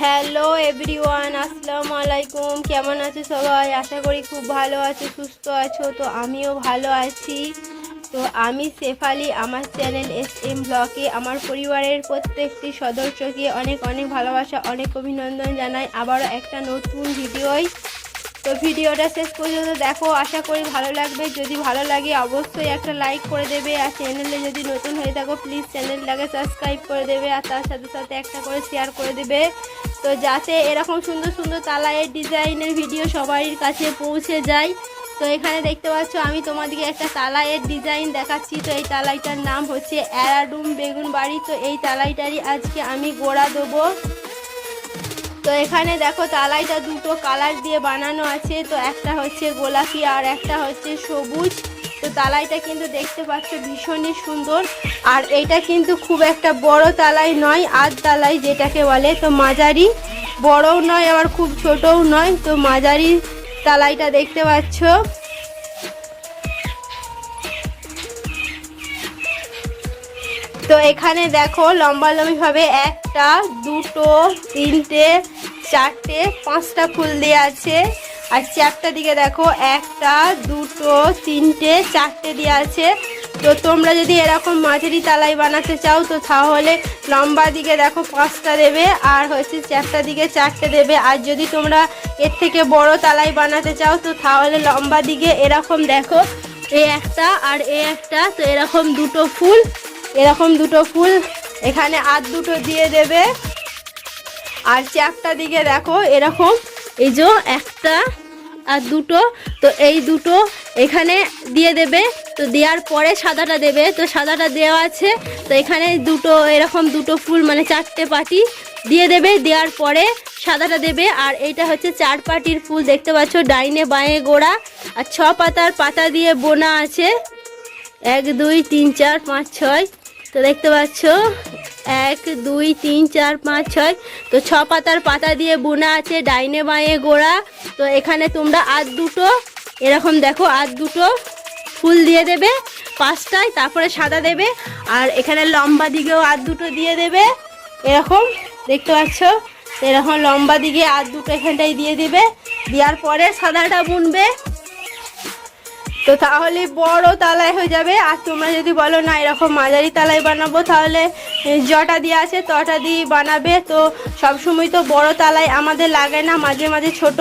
Hello everyone আসসালামু আলাইকুম। কেমন আছো সবাই? আশা করি খুব ভালো আছো, সুস্থ আছো, তো আমিও ভালো আছি। তো আমি শেফালি, আমার চ্যানেল এস এম ব্লগে আমার পরিবারের প্রত্যেকটি সদস্যকে অনেক অনেক ভালোবাসা, অনেক অভিনন্দন জানাই। আবারও একটা নতুন ভিডিওয় তো ভিডিওটা শেষ পর্যন্ত দেখো, আশা করি ভালো লাগবে। যদি ভালো লাগে অবশ্যই একটা লাইক করে দেবে, আর চ্যানেলে যদি নতুন হয়ে থাকো প্লিজ চ্যানেলটাকে সাবস্ক্রাইব করে দেবে, আর তার সাথে সাথে একটা করে শেয়ার করে দেবে। তো যাতে এরকম সুন্দর সুন্দর তালায়ের ডিজাইনের ভিডিও সবার কাছে পৌঁছে যায়। তো এখানে দেখতে পাচ্ছ, আমি তোমাদেরকে একটা তালাইয়ের ডিজাইন দেখাচ্ছি। তো এই তালাইটার নাম হচ্ছে অ্যারাডুম বেগুন বাড়ি। তো এই তালাইটারই আজকে আমি গোড়া দেবো। তো এখানে দেখো, তালাইটা দুটো কালার দিয়ে বানানো আছে। তো একটা হচ্ছে গোলাপি আর একটা হচ্ছে সবুজ। তো তালাইটা কিন্তু দেখতে পাচ্ছ ভীষণই সুন্দর। আর এটা কিন্তু খুব একটা বড় তালাই নয়, আধ তালাই যেটাকে বলে। তো মাঝারি, বড়ও নয়, আবার খুব ছোটও নয়। তো মাঝারি তালাইটা দেখতে পাচ্ছ। তো এখানে দেখো লম্বা লম্বিভাবে একটা, দুটো, তিনটে, চারটে, পাঁচটা ফুল দেওয়া আছে। আর চারটা দিকে দেখো, একটা, দুটো, তিনটে, চারটে দেওয়া আছে। তো তোমরা যদি এরকম মাঝারি তালাই বানাতে চাও, তো তাহলে লম্বা দিকে দেখো পাঁচটা দেবে, আর হচ্ছে চারটা দিকে চারটে দেবে। আর যদি তোমরা এর থেকে বড় তালাই বানাতে চাও, তো তাহলে লম্বা দিকে এরকম দেখো, এ একটা আর এ একটা, তো এরকম দুটো ফুল। এরকম দুটো ফুল এখানে আর দুটো দিয়ে দেবে। আর চারটা দিকে দেখো, এরকম। এই যে একটা আর দুটো, তো এই দুটো এখানে দিয়ে দেবে। তো দেওয়ার পরে সাদাটা দেবে। তো সাদাটা দেওয়া আছে। তো এখানে দুটো, এরকম দুটো ফুল মানে চারটে পাটি দিয়ে দেবে। দেওয়ার পরে সাদাটা দেবে। আর এইটা হচ্ছে চার পাটির ফুল। দেখতে পাচ্ছ, ডাইনে বাঁয়ে গোড়া। আর ছ পাতার পাতা দিয়ে বোনা আছে। এক, দুই, তিন, চার, পাঁচ, ছয় তো দেখতে পাচ্ছ? এক, দুই, তিন, চার, পাঁচ, ছয়। তো ছ পাতার পাতা দিয়ে বোনা আছে, ডাইনে বাঁয়ে গোড়া। তো এখানে তোমরা আর দুটো, এরকম দেখো, আর দুটো ফুল দিয়ে দেবে, পাঁচটায়, তারপরে সাদা দেবে, আর এখানে লম্বা দিকেও আর দুটো দিয়ে দেবে, এরকম, দেখতে পাচ্ছ? এরকম লম্বা দিকে আর দুটো এখানটায় দিয়ে দিবে, দেওয়ার পরে সাদাটা বুনবে। তো তাহলে বড় তালাই হয়ে যাবে। আর তোমরা যদি বলো, না, এরকম মাঝারি তালাই বানাবো, তাহলে জটা দিয়ে আছে, তটা দিয়ে বানাবে। তো সবসময় তো বড় তালাই আমাদের লাগে না, মাঝে মাঝে ছোট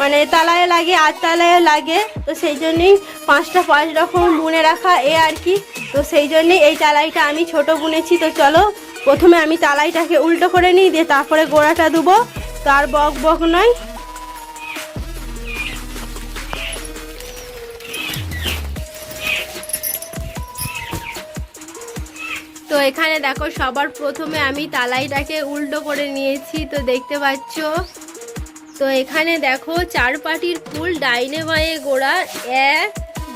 মানে তালায় লাগে, আর তালায় লাগে। তো সেই জন্যই পাঁচটা পাঁচ রকম বুনে রাখা এ আর কি। তো সেই জন্যই এই তালাইটা আমি ছোট বুনেছি। তো চলো, প্রথমে আমি তালাইটাকে উল্টো করে নিই, দিয়ে তারপরে গোড়াটা দেবো তার বক বক নয়। তো এখানে দেখো সবার প্রথমে আমি তালাইটাকে উল্টো করে নিয়েছি, তো দেখতে পাচ্ছ? তো এখানে দেখো চার পাটির ফুল ডাইনে বাঁয়ে গোড়া, এক,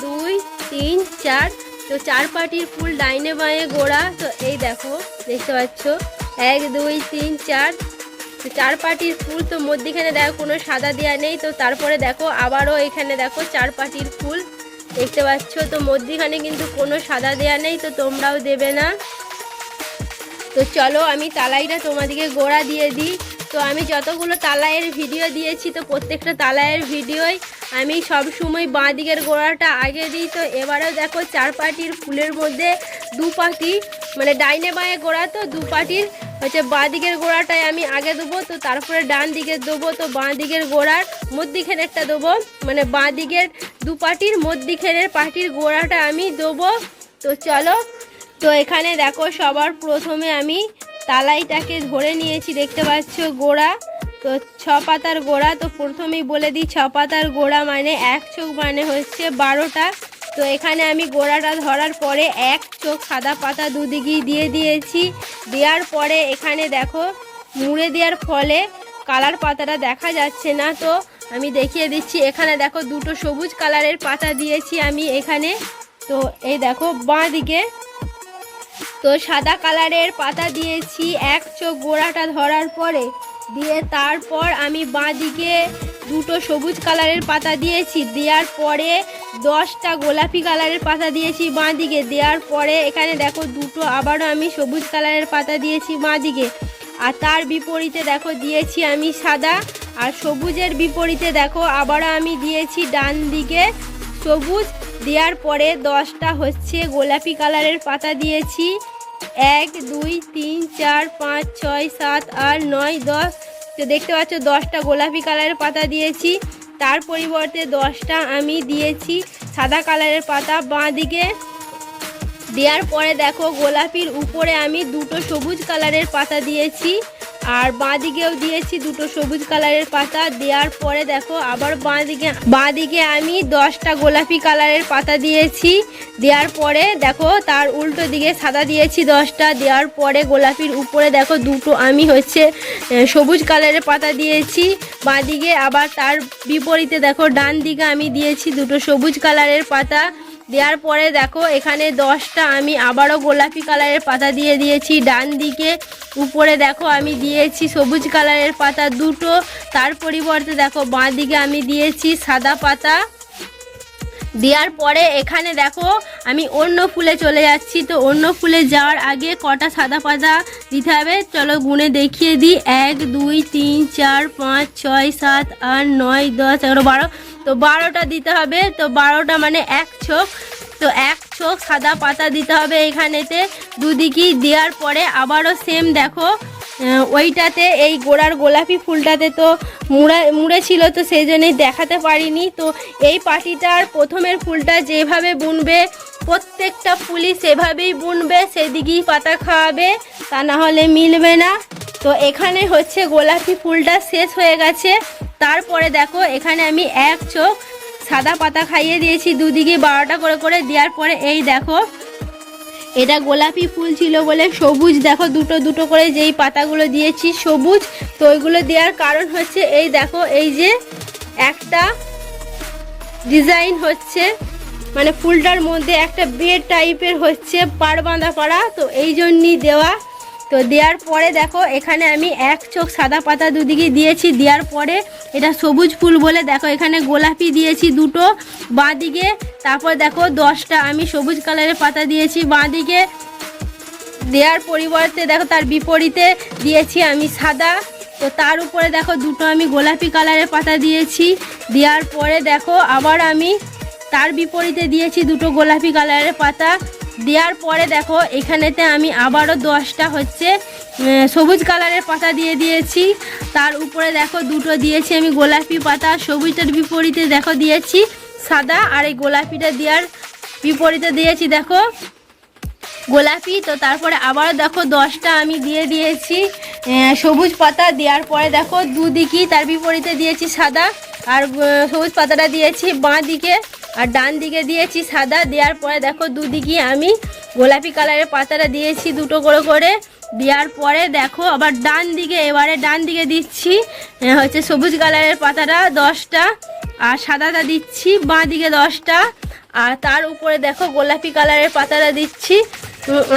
দুই, তিন, চার। তো চার পাটির ফুল ডাইনে বাঁয়ে গোড়া, তো এই দেখো, দেখতে পাচ্ছ? এক, দুই, তিন, চার। তো চার পাটির ফুল তো মধ্যিখানে দেখো কোনো সাদা দেওয়া নেই, তো তারপরে দেখো আবারও এখানে দেখো চার পাটির ফুল দেখতে পাচ্ছ। তো মধ্যিখানে কিন্তু কোনো সাদা দেওয়া নেই, তো তোমরাও দেবে না। তো চলো আমি তালাইটা তোমাদেরকে গোড়া দিয়ে দিই। তো আমি যতগুলো তালাইয়ের ভিডিও দিয়েছি, তো প্রত্যেকটা তালাইয়ের ভিডিওই আমি সব সময় বাঁ দিকের গোড়াটা আগে দিই। তো এবারেও দেখো চার পাটির ফুলের মধ্যে দু পাটি মানে ডাইনে বাঁয়ে গোড়া তো দু পাটির হচ্ছে বাঁ দিকের গোড়াটায় আমি আগে দেবো, তো তারপরে ডান দিকে দেবো, তো বাঁ দিকের গোড়ার মধ্যিখানে একটা দেবো। মানে বাঁ দিকের দু পাটির মধ্যিখানের পাটির গোড়াটা আমি দেবো। তো চলো তো এখানে দেখো সবার প্রথমে আমি তালাইটাকে ধরে নিয়েছি, দেখতে পাচ্ছ গোড়া? তো ছ পাতার গোড়া, তো প্রথমেই বলে দিই, ছ পাতার গোড়া মানে এক চোখ মানে হচ্ছে বারোটা। তো এখানে আমি গোড়াটা ধরার পরে এক চোখ সাদা পাতা দুদিকেই দিয়ে দিয়েছি। দেওয়ার পরে এখানে দেখো, মুড়ে দেওয়ার ফলে কালার পাতাটা দেখা যাচ্ছে না। তো আমি দেখিয়ে দিচ্ছি, এখানে দেখো দুটো সবুজ কালারের পাতা দিয়েছি আমি এখানে। তো এই দেখো বাঁ দিকে তো সাদা কালারের পাতা দিয়েছি, এক চোখ গোড়াটা ধরার পরে। দিয়ে তারপর আমি বাঁদিকে দুটো সবুজ কালারের পাতা দিয়েছি, দেওয়ার পরে দশটা গোলাপি কালারের পাতা দিয়েছি বাঁদিকে দেওয়ার পরে এখানে দেখো দুটো আবারও আমি সবুজ কালারের পাতা দিয়েছি বাঁদিকে আর তার বিপরীতে দেখো দিয়েছি আমি সাদা, আর সবুজের বিপরীতে দেখো আবারও আমি দিয়েছি ডান দিকে সবুজ। দেওয়ার পরে দশটা হচ্ছে গোলাপি কালারের পাতা দিয়েছি। এক, দুই, তিন, চার, পাঁচ, ছয়, সাত, আট, নয়, দশ। তো দেখতে পাচ্ছ, দশটা গোলাপি কালারের পাতা দিয়েছি। তার পরিবর্তে দশটা আমি দিয়েছি সাদা কালারের পাতা। বাঁ দিকে দেওয়ার পরে দেখো, গোলাপির উপরে আমি দুটো সবুজ কালারের পাতা দিয়েছি। আর বাঁদিকেও দিয়েছি দুটো সবুজ কালারের পাতা। দেওয়ার পরে দেখো, আবার বাঁদিকে বাঁদিকে আমি দশটা গোলাপি কালারের পাতা দিয়েছি। দেওয়ার পরে দেখো, তার উল্টো দিকে সাদা দিয়েছি দশটা। দেওয়ার পরে গোলাপির উপরে দেখো, দুটো আমি হচ্ছে সবুজ কালারের পাতা দিয়েছি। বাঁদিকে আবার তার বিপরীতে দেখো, ডান দিকে আমি দিয়েছি দুটো সবুজ কালারের পাতা। দেওয়ার পরে দেখো, এখানে দশটা আমি আবারও গোলাপি কালারের পাতা দিয়ে দিয়েছি। ডান দিকে উপরে দেখো আমি দিয়েছি সবুজ কালারের পাতা দুটো, তার পরিবর্তে দেখো বাঁদিকে আমি দিয়েছি সাদা পাতা। দেওয়ার পরে এখানে দেখো, আমি অন্য ফুলে চলে যাচ্ছি। তো অন্য ফুলে যাওয়ার আগে কটা সাদা পাতা দিতে হবে? চলো গুনে দেখিয়ে দিই। এক, দুই, তিন, চার, পাঁচ, ছয়, সাত, আট, নয়, দশ, এগারো, বারো। তো বারোটা দিতে হবে। তো বারোটা মানে এক ছোক তো এক ছোক সাদা পাতা দিতে হবে এখানেতে। দুদিকেই দেওয়ার পরে আবারও সেম দেখো। ওইটাতে এই গোড়ার গোলাপি ফুলটাতে তো মুড়া, মুড়ে ছিল তো সেই জন্যই দেখাতে পারিনি। তো এই পাটিটার প্রথমের ফুলটা যেভাবে বুনবে, প্রত্যেকটা ফুলই সেভাবেই বুনবে, সেদিকেই পাতা খাওয়াবে, তা না হলে মিলবে না। তো এখানে হচ্ছে গোলাপি ফুলটা শেষ হয়ে গেছে। তারপরে দেখো, এখানে আমি এক চোখ সাদা পাতা খাইয়ে দিয়েছি, দুদিকে বারোটা করে করে দেওয়ার পরে এই দেখো এটা গোলাপি ফুল ছিল বলে সবুজ। দেখো দুটো দুটো করে যেই পাতাগুলো দিয়েছি সবুজ, তো ওইগুলো দেওয়ার কারণ হচ্ছে এই দেখো, এই যে একটা ডিজাইন হচ্ছে মানে ফুলটার মধ্যে একটা বেড টাইপের হচ্ছে পাড় বাঁধা পাড়া তো এই জন্যই দেওয়া তো দেওয়ার পরে দেখো, এখানে আমি এক চোখ সাদা পাতা দুদিকে দিয়েছি, দেওয়ার পরে এটা সবুজ ফুল বলে, দেখো, এখানে গোলাপি দিয়েছি দুটো, বাঁদিকে, তারপর দেখো, দশটা, আমি সবুজ কালারের পাতা দিয়েছি, বাঁদিকে দেওয়ার পরিবর্তে দেখো, তার বিপরীতে দিয়েছি আমি সাদা, তো তার উপরে দেখো, দুটো আমি গোলাপি কালারের পাতা দিয়েছি, দেওয়ার পরে দেখো, আবার আমি তার বিপরীতে দিয়েছি দুটো গোলাপি কালারের পাতা দেওয়ার পরে দেখো, এখানেতে আমি আবারও দশটা হচ্ছে সবুজ কালারের পাতা দিয়ে দিয়েছি। তার উপরে দেখো, দুটো দিয়েছি আমি গোলাপি পাতা, সবুজটার বিপরীতে দেখো দিয়েছি সাদা, আর এই গোলাপিটা দেওয়ার বিপরীতে দিয়েছি দেখো গোলাপি। তো তারপরে আবারও দেখো, দশটা আমি দিয়ে দিয়েছি সবুজ পাতা। দেওয়ার পরে দেখো, দুদিকেই তার বিপরীতে দিয়েছি সাদা, আর সবুজ পাতাটা দিয়েছি বাঁ দিকে আর ডান দিকে দিয়েছি সাদা, দেওয়ার পরে দেখো দুদিকে আমি গোলাপি কালারের পাতাটা দিয়েছি দুটো করে করে। দেওয়ার পরে দেখো আবার ডান দিকে, এবারে ডান দিকে দিচ্ছি হচ্ছে সবুজ কালারের পাতাটা দশটা, আর সাদাটা দিচ্ছি বাঁ দিকে দশটা, আর তার উপরে দেখো গোলাপি কালারের পাতাটা দিচ্ছি।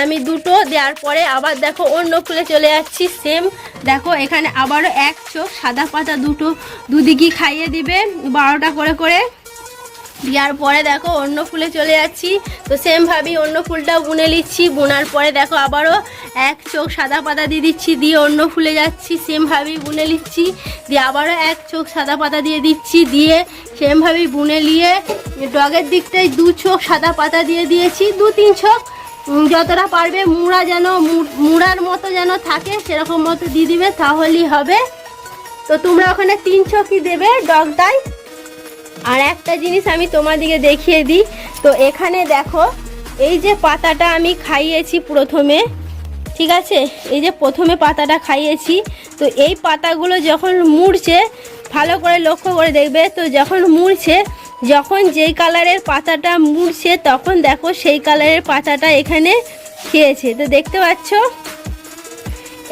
আমি দুটো, দেওয়ার পরে আবার দেখো অন্য ফুলে চলে যাচ্ছি, সেম। দেখো এখানে আবারও এক চোখ, সাদা পাতা দুটো, দুদিকেই খাইয়ে দিবে, বারোটা করে করে। দেওয়ার পরে দেখো অন্য ফুলে চলে যাচ্ছি। তো সেমভাবেই অন্য ফুলটাও বুনে নিচ্ছি। বোনার পরে দেখো আবারও এক চোখ সাদা পাতা দিয়ে দিচ্ছি, দিয়ে অন্য ফুলে যাচ্ছি। সেমভাবেই বুনে নিচ্ছি, দিয়ে আবারও এক চোখ সাদা পাতা দিয়ে দিচ্ছি, দিয়ে সেমভাবেই বুনে নিয়ে ডগের দিকটায় দু চোখ সাদা পাতা দিয়ে দিয়েছি। দু তিন চোখ যতটা পারবে মুড়া যেন মুড়ার মতো যেন থাকে, সেরকম মতো দিয়ে দিবে, তাহলেই হবে। তো তোমরা ওখানে তিন চোখই দেবে ডগটায়। আর একটা জিনিস আমি তোমাদিকে দেখিয়ে দিই। তো এখানে দেখো, এই যে পাতাটা আমি খাইয়েছি প্রথমে, ঠিক আছে? এই যে প্রথমে পাতাটা খাইয়েছি। তো এই পাতাগুলো যখন মুড়ছে, ভালো করে লক্ষ্য করে দেখবে, তো যখন মুড়ছে, যখন যেই কালারের পাতাটা মুড়ছে, তখন দেখো সেই কালারের পাতাটা এখানে খেয়েছে। তো দেখতে পাচ্ছ?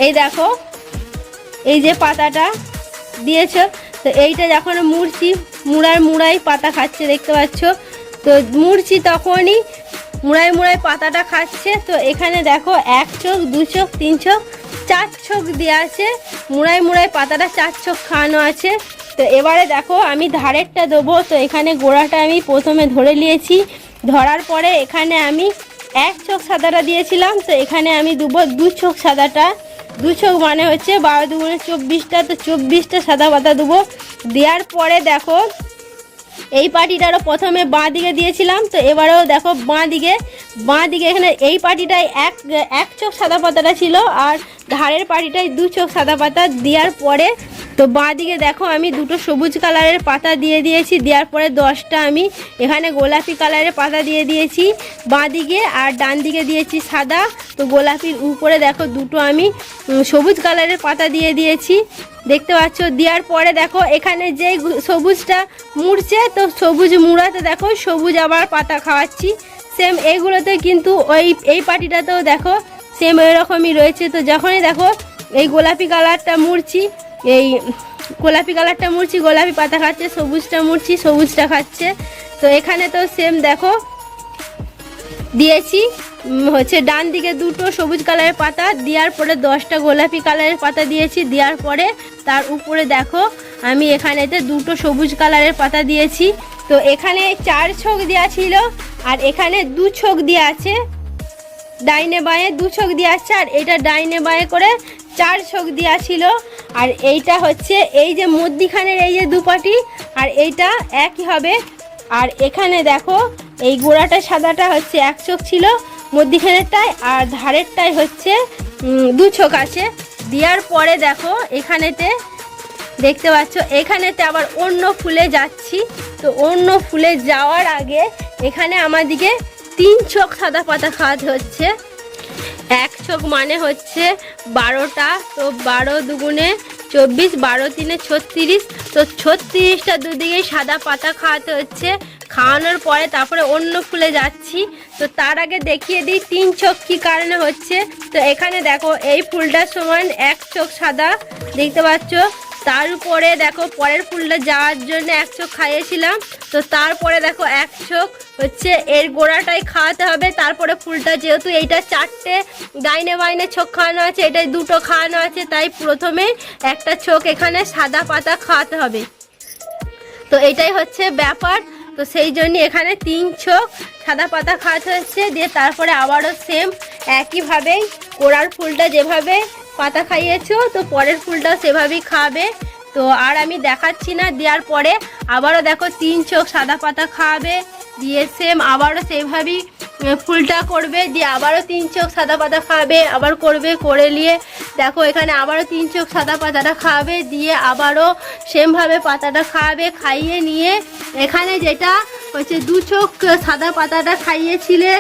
এই দেখো, এই যে পাতাটা দিয়েছ, তো এইটা যখন মুড়ছি মুড়ার মুড়াই পাতা খাচ্ছে, দেখতে পাচ্ছ? তো মুড়ছি তখনই মুড়াই মুড়াই পাতাটা খাচ্ছে। তো এখানে দেখো, এক চোখ, দু চোখ, তিন চোখ, চার চোখ দেওয়া আছে। মুড়াই মুড়াই পাতাটা চার চোখ খাওয়ানো আছে। তো এবারে দেখো, আমি ধারেরটা দেবো। তো এখানে গোড়াটা আমি প্রথমে ধরে নিয়েছি। ধরার পরে এখানে আমি এক চোখ সাদাটা দিয়েছিলাম। তো এখানে আমি দেবো দু চোখ সাদাটা। দু চোখ মানে হচ্ছে বারো দুগুণে চব্বিশটা, তো চব্বিশটা সাদা পাতা দেবো। দেওয়ার পরে দেখো, এই পাটিটারও প্রথমে বাঁ দিকে দিয়েছিলাম, তো এবারেও দেখো বাঁ দিকে বাঁ দিকে এখানে এই পাটিটায় এক এক চোখ সাদা পাতাটা ছিল, আর ধারের পাটিটায় দু চোখ সাদা পাতা দেওয়ার পরে তো বাঁ দিকে দেখো আমি দুটো সবুজ কালারের পাতা দিয়ে দিয়েছি, দেওয়ার পরে দশটা আমি এখানে গোলাপি কালারের পাতা দিয়ে দিয়েছি। বাঁ দিকে আর ডান দিকে দিয়েছি সাদা, তো গোলাপির উপরে দেখো দুটো আমি সবুজ কালারের পাতা দিয়ে দিয়েছি। দেখতে পাচ্ছ, দেওয়ার পরে দেখো এখানে যে সবুজটা মুড়ছে, তো সবুজ মুড়াতে দেখো সবুজ আবার পাতা খাওয়াচ্ছি। সেম এইগুলোতে কিন্তু ওই, এই পাটিটাতেও দেখো সেম এরকমই রয়েছে। তো যখনই দেখো এই গোলাপি কালারটা মুড়ছি, এই গোলাপি কালারটা মুড়ছি, গোলাপি পাতা খাচ্ছে, সবুজটা মুড়ছি, সবুজটা খাচ্ছে। তো এখানে তো সেম দেখো, দিয়েছি হচ্ছে ডান দিকে দুটো সবুজ কালারের পাতা, দেওয়ার পরে দশটা গোলাপি কালারের পাতা দিয়েছি, দেওয়ার পরে তার উপরে দেখো, আমি এখানেতে দুটো সবুজ কালারের পাতা দিয়েছি। তো এখানে চার ছোক দেওয়া ছিল, আর এখানে দু ছোক দেওয়া আছে। ডাইনে বাঁয়ে দু ছোক দিয়ে আসছে, আর এটা ডাইনে বাঁয়ে করে চার ছোক দেওয়া ছিল আর এইটা হচ্ছে এই যে মধ্যিখানের এই যে দুপাটি, আর এইটা একই হবে। আর এখানে দেখো, এই গোড়াটা সাদাটা হচ্ছে এক চোখ ছিল, মধ্যিখানেরটায়, আর ধারেরটায় হচ্ছে দু চোখ আছে। দেওয়ার পরে দেখো, এখানেতে দেখতে পাচ্ছ, এখানেতে আবার অন্য ফুলে যাচ্ছি। তো অন্য ফুলে যাওয়ার আগে এখানে আমাদিকে তিন চোখ সাদা পাতা খাওয়াতে হচ্ছে। এক চোখ মানে হচ্ছে বারোটা, তো বারো দুগুণে চব্বিশ, বারো তিনে ছত্রিশ, তো ছত্রিশটা দুদিকেই সাদা পাতা খাওয়াতে হচ্ছে। খাওয়ানোর পরে তারপরে অন্য ফুলে যাচ্ছি। তো তার আগে দেখিয়ে দিই তিন চোখ কী কারণে হচ্ছে। তো এখানে দেখো এই ফুলটার সমান এক চোখ সাদা, দেখতে পাচ্ছ? তার উপরে দেখো পরের ফুলটা যাওয়ার জন্য একশো খাইয়েছিলাম। তো তারপরে দেখো এক চোখ হচ্ছে এর গোড়াটাই খাওয়াতে হবে। তারপরে ফুলটা যেহেতু এইটা চারটে ডাইনে বাইনে ছোক খাওয়ানো আছে, এটাই দুটো খাওয়ানো আছে, তাই প্রথমে একটা ছোক এখানে সাদা পাতা খাওয়াতে হবে। তো এটাই হচ্ছে ব্যাপার। তো সেই জন্য এখানে তিন চোখ সাদা পাতা খাওয়াতে হচ্ছে। দিয়ে তারপরে আবারও সেম একইভাবেই কোড়ার ফুলটা যেভাবে পাতা খাইয়েছ তো পরের ফুলটা সেভাবেই খাবে। তো আর আমি দেখাচ্ছি না দেওয়ার পরে আবারও দেখো তিন চোখ সাদা পাতা খাওয়াবে দিয়ে সেম আবারও সেইভাবেই উম, ফুলটা করবে, দিয়ে আবারও তিন চোখ সাদা পাতা খাওয়াবে আবার করবে, করে নিয়ে, দেখো এখানে আবারও তিন চোখ সাদা পাতাটা খাওয়াবে দিয়ে আবারও সেমভাবে পাতাটা খাওয়াবে খাইয়ে নিয়ে, এখানে যেটা হচ্ছে দু চোখ সাদা পাতাটা খাইয়েছিলে,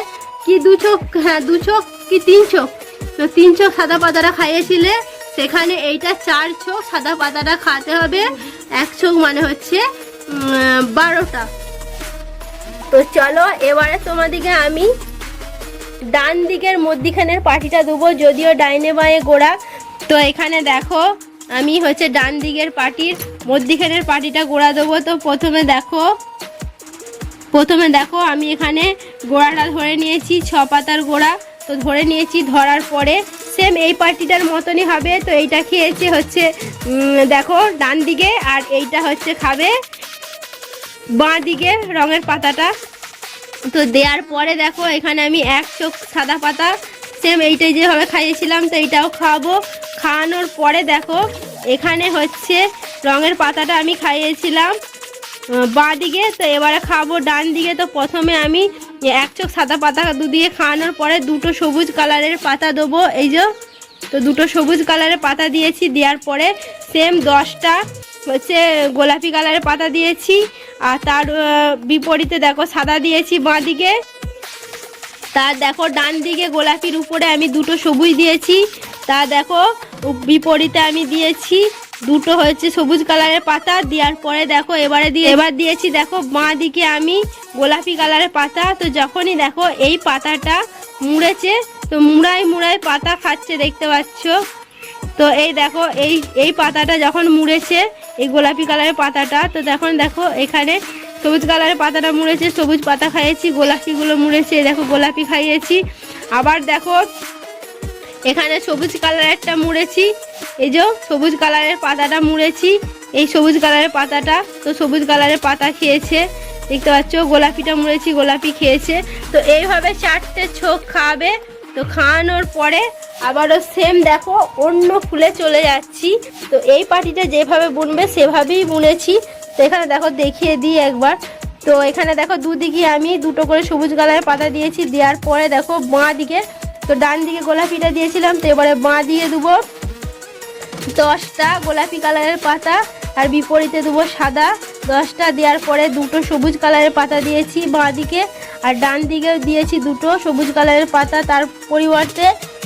কি দু চোখ হ্যাঁ দু চোখ কি তিন চোখ? তিন চোখ সাদা পাতাটা খাইয়েছিলে, সেখানে এইটা চার চোখ সাদা পাতাটা খাওয়াতে হবে, এক চোখ মানে হচ্ছে বারোটা। তো চলো, এবারে তোমাদিকে আমি ডান দিকের মধ্যিখানের পাটিটা দেবো যদিও ডাইনে বাঁয়ে গোড়া। তো এখানে দেখো, আমি হচ্ছে ডান দিকের পাটির মধ্যিখানের পাটিটা গোড়া দেবো তো প্রথমে দেখো প্রথমে দেখো, আমি এখানে গোড়াটা ধরে নিয়েছি, ছ পাতার গোড়া। তো ধরে নিয়েছি, ধরার পরে সেম এই পার্টিটার মতনই হবে। তো এইটা খেয়েছে হচ্ছে দেখো ডান দিকে আর এইটা হচ্ছে খাবে বাঁ দিকে রঙের পাতাটা। তো দেওয়ার পরে দেখো, এখানে আমি এক চোখ সাদা পাতা সেম এইটাই যেভাবে খাইয়েছিলাম, তো এইটাও খাওয়াবো। খাওয়ানোর পরে দেখো, এখানে হচ্ছে রঙের পাতাটা আমি খাইয়েছিলাম বাঁ দিকে। তো এবারে খাব ডান দিকে। তো প্রথমে আমি এক চোখ সাদা পাতা দুদিকে খাওয়ানোর পরে দুটো সবুজ কালারের পাতা দেবো, এই যে। তো দুটো সবুজ কালারের পাতা দিয়েছি, দেওয়ার পরে সেম দশটা হচ্ছে গোলাপি কালারের পাতা দিয়েছি। আর তার বিপরীতে দেখো সাদা দিয়েছি বাঁ দিকে। তার দেখো ডান দিকে গোলাপির উপরে আমি দুটো সবুজ দিয়েছি। তা দেখো বিপরীতে আমি দিয়েছি দুটো হচ্ছে সবুজ কালারের পাতা। দেওয়ার পরে দেখো এবারে দিয়ে, এবার দিয়েছি দেখো বাঁ দিকে আমি গোলাপি কালারের পাতা। তো যখনই দেখো এই পাতাটা মুড়েছে, তো মুড়াই মুড়াই পাতা খাচ্ছে দেখতে পাচ্ছ। তো এই দেখো, এই এই পাতাটা যখন মুড়েছে, এই গোলাপি কালারের পাতাটা, তো তখন দেখো, এখানে সবুজ কালারের পাতাটা মুড়েছে, সবুজ পাতা খাইয়েছি, গোলাপিগুলো মুড়েছে দেখো, গোলাপি খাইয়েছি। আবার দেখো, এখানে সবুজ কালারেরটা মুড়েছি, এই যে সবুজ কালারের পাতাটা মুড়েছি, এই সবুজ কালারের পাতাটা, তো সবুজ কালারের পাতা খেয়েছে, দেখতে পাচ্ছ, গোলাপিটা মুড়েছি, গোলাপি খেয়েছে, তো এইভাবে চারটে ছোক খাওয়াবে তো খাওয়ানোর পরে আবারও সেম দেখো, অন্য ফুলে চলে যাচ্ছি। তো এই পাটিটা যেভাবে বুনবে, সেভাবেই বুনেছি। তো এখানে দেখো, দেখিয়ে দিই একবার। তো এখানে দেখো, দুদিকে আমি দুটো করে সবুজ কালারের পাতা দিয়েছি। দেওয়ার পরে দেখো, বাঁ দিকে, তো ডান দিকে গোলাপিটা দিয়েছিলাম। তো এবারে বাঁ দিয়ে দেবো। দশটা গোলাপি কালারের পাতা, আর বিপরীতে দেবো সাদা। দশটা দেওয়ার পরে দুটো সবুজ কালারের পাতা দিয়েছি বাঁ দিকে আর ডান দিকে দিয়েছি দুটো সবুজ কালারের পাতা তার পরিবর্তে।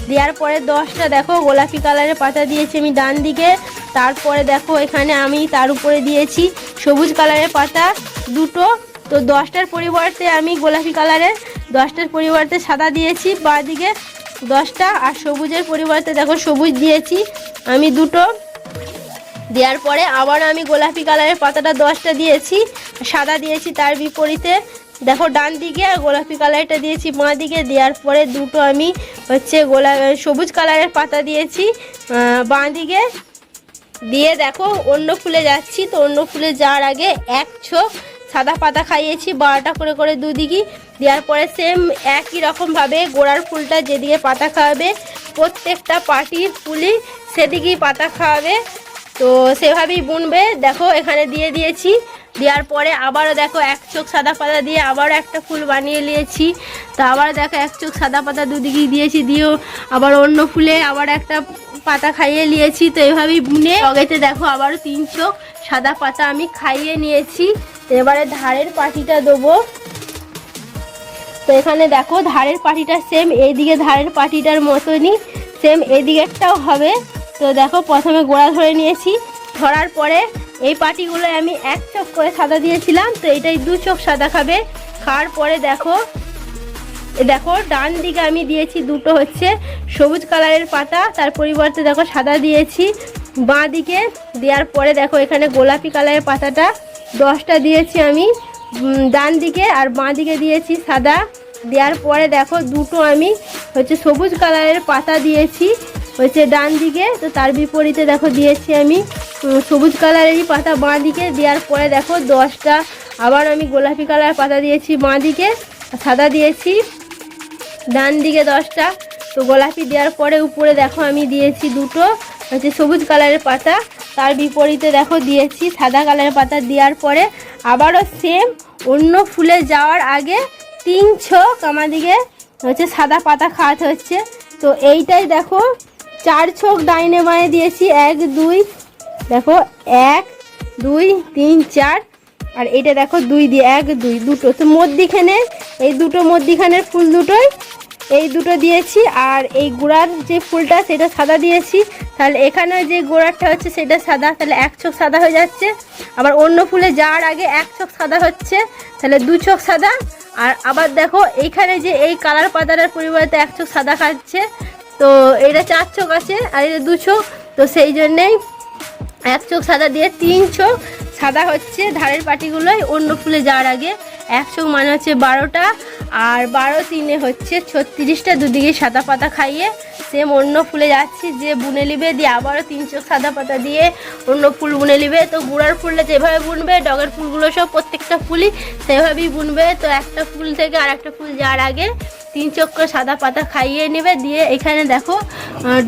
দেওয়ার পরে দশটা দেখো গোলাপি কালারের পাতা দিয়েছি আমি ডান দিকে, তারপরে দেখো এখানে আমি তার উপরে দিয়েছি সবুজ কালারের পাতা দুটো। তো দশটার পরিবর্তে আমি গোলাপি কালারের, দশটার পরিবর্তে সাদা দিয়েছি বাঁ দিকে দশটা, আর সবুজের পরিবর্তে দেখো সবুজ দিয়েছি। আমি দুটো। দেওয়ার পরে আবার আমি গোলাপি কালারের পাতাটা দশটা দিয়েছি, সাদা দিয়েছি তার বিপরীতে। দেখো, ডান দিকে আর গোলাপি কালারটা দিয়েছি, বাঁ দিকে। দেওয়ার পরে দুটো আমি হচ্ছে গোলা সবুজ কালারের পাতা দিয়েছি বাঁ দিকে। দিয়ে দেখো, অন্য ফুলে যাচ্ছি, তো অন্য ফুলে যাওয়ার আগে এক ছোক সাদা পাতা খাইয়েছি, বারোটা করে করে দুদিকে দেওয়ার পরে সেম একই রকমভাবে গোড়ার ফুলটা যেদিকে পাতা খাওয়াবে প্রত্যেকটা পাটির পুলি সেদিকেই পাতা খাওয়াবে। তো সেভাবেই বুনবে। দেখো, এখানে দিয়ে দিয়েছি। দেওয়ার পরে আবারও দেখো, এক চোখ সাদা পাতা দিয়ে আবারও একটা ফুল বানিয়ে নিয়েছি। তো আবার দেখো, এক চোখ সাদা পাতা দুদিকেই দিয়েছি, দিয়েও আবার অন্য ফুলে আবার একটা পাতা খাইয়ে নিয়েছি। তো এইভাবেই বুনে লগেতে দেখো, আবারও তিন চোখ সাদা পাতা আমি খাইয়ে নিয়েছি। এবারে ধারের পাটিটা দেবো। তো এখানে দেখো ধারের পাটিটা সেম এইদিকে ধারের পাটিটার মতনই সেম এদিকেরটাও হবে। তো দেখো প্রথমে গোড়া ধরে নিয়েছি। ধরার পরে এই পাটিগুলো আমি এক চোখ করে সাদা দিয়েছিলাম, তো এটাই দু চোখ সাদা খাবে। খাওয়ার পরে দেখো দেখো ডান দিকে আমি দিয়েছি দুটো হচ্ছে সবুজ কালারের পাতা, তার পরিবর্তে দেখো সাদা দিয়েছি। বাঁ দিকে দেওয়ার পরে দেখো এখানে গোলাপি কালারের পাতাটা, দশটা দিয়েছি আমি। ডান দিকে আর বাঁ দিকে দিয়েছি সাদা। দেওয়ার পরে দেখো দুটো আমি হচ্ছে সবুজ কালারের পাতা দিয়েছি হচ্ছে ডান দিকে, তো তার বিপরীতে দেখো দিয়েছি আমি সবুজ কালারেরই পাতা বাঁ দিকে, দেওয়ার পরে দেখো দশটা, আবার আমি গোলাপি কালার পাতা দিয়েছি বাঁ দিকে সাদা দিয়েছি ডান দিকে দশটা, তো গোলাপি দেওয়ার পরে উপরে দেখো আমি দিয়েছি দুটো হচ্ছে সবুজ কালারের পাতা, তার বিপরীতে দেখো দিয়েছি সাদা কালারের পাতা দেওয়ার পরে আবারও সেম অন্য ফুলে যাওয়ার আগে তিন ছোক আমাদেরকে হচ্ছে সাদা পাতা খাওয়াতে হচ্ছে। তো এইটাই দেখো, চার ছোক ডাইনে বাঁয়ে দিয়েছি, এক, দুই, দেখো, এক, দুই, তিন, চার, আর এটা দেখো দুই দিয়ে, এক, দুই, দুটো। তো মধ্যিখানে, এই দুটো মধ্যিখানের ফুল দুটোই, এই দুটো দিয়েছি, আর এই গোড়ার যে ফুলটা সেটা সাদা দিয়েছি। তাহলে এখানে যে গোড়ারটা হচ্ছে সেটা সাদা, তাহলে এক চোখ সাদা হয়ে যাচ্ছে। আবার অন্য ফুলে যাওয়ার আগে এক চোখ সাদা হচ্ছে, তাহলে দু চোখ সাদা আর আবার দেখো, এইখানে যে এই কালার পাতাটার পরিবর্তে এক চোখ সাদা খাচ্ছে তো এটা চার চোখ আছে আর এটা দু চোখ, তো সেই জন্যেই এক চোখ সাদা দিয়ে তিন চোখ সাদা হচ্ছে ধারের পাটিগুলোই অন্য ফুলে যাওয়ার আগে। এক চোখ মানে হচ্ছে বারোটা, আর বারো তিনে হচ্ছে ছত্রিশটা দুদিকে সাদা পাতা খাইয়ে সেম অন্য ফুলে যাচ্ছি, যে বুনে নিবে দিয়ে আবারও তিন চোখ সাদা পাতা দিয়ে অন্য ফুল বুনে নিবে। তো গুড়ার ফুলটা যেভাবে বুনবে, ডগের ফুলগুলো সব প্রত্যেকটা ফুলই সেভাবেই বুনবে। তো একটা ফুল থেকে আর একটা ফুল যাওয়ার আগে তিন চোখ করে সাদা পাতা খাইয়ে নেবে। দিয়ে এখানে দেখো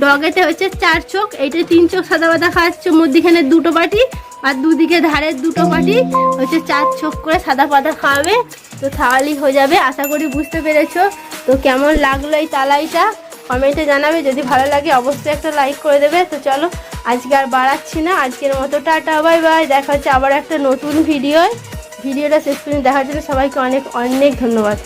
ডগেতে হচ্ছে চার চোখ। এইটা তিন চোখ সাদা পাতা খাওয়াচ্ছে মধ্যিখানে দুটো পাটি আর দুদিকে ধারের দুটো পাটি হচ্ছে চার চোখ করে সাদা পাতা খাওয়াবে। তো তাহলেই হয়ে যাবে, আশা করি বুঝতে পেরেছ। তো কেমন লাগল এই তালাইটা? কমেন্টে জানাবে, যদি ভালো লাগে অবশ্যই একটা লাইক করে দেবে। তো চলো, আজকে আর বাড়াচ্ছি না। আজকের মতো টাটা বাই বাই দেখা হচ্ছে আবার একটা নতুন ভিডিও ভিডিওটা শেষ করে দেখার জন্য সবাইকে অনেক অনেক ধন্যবাদ।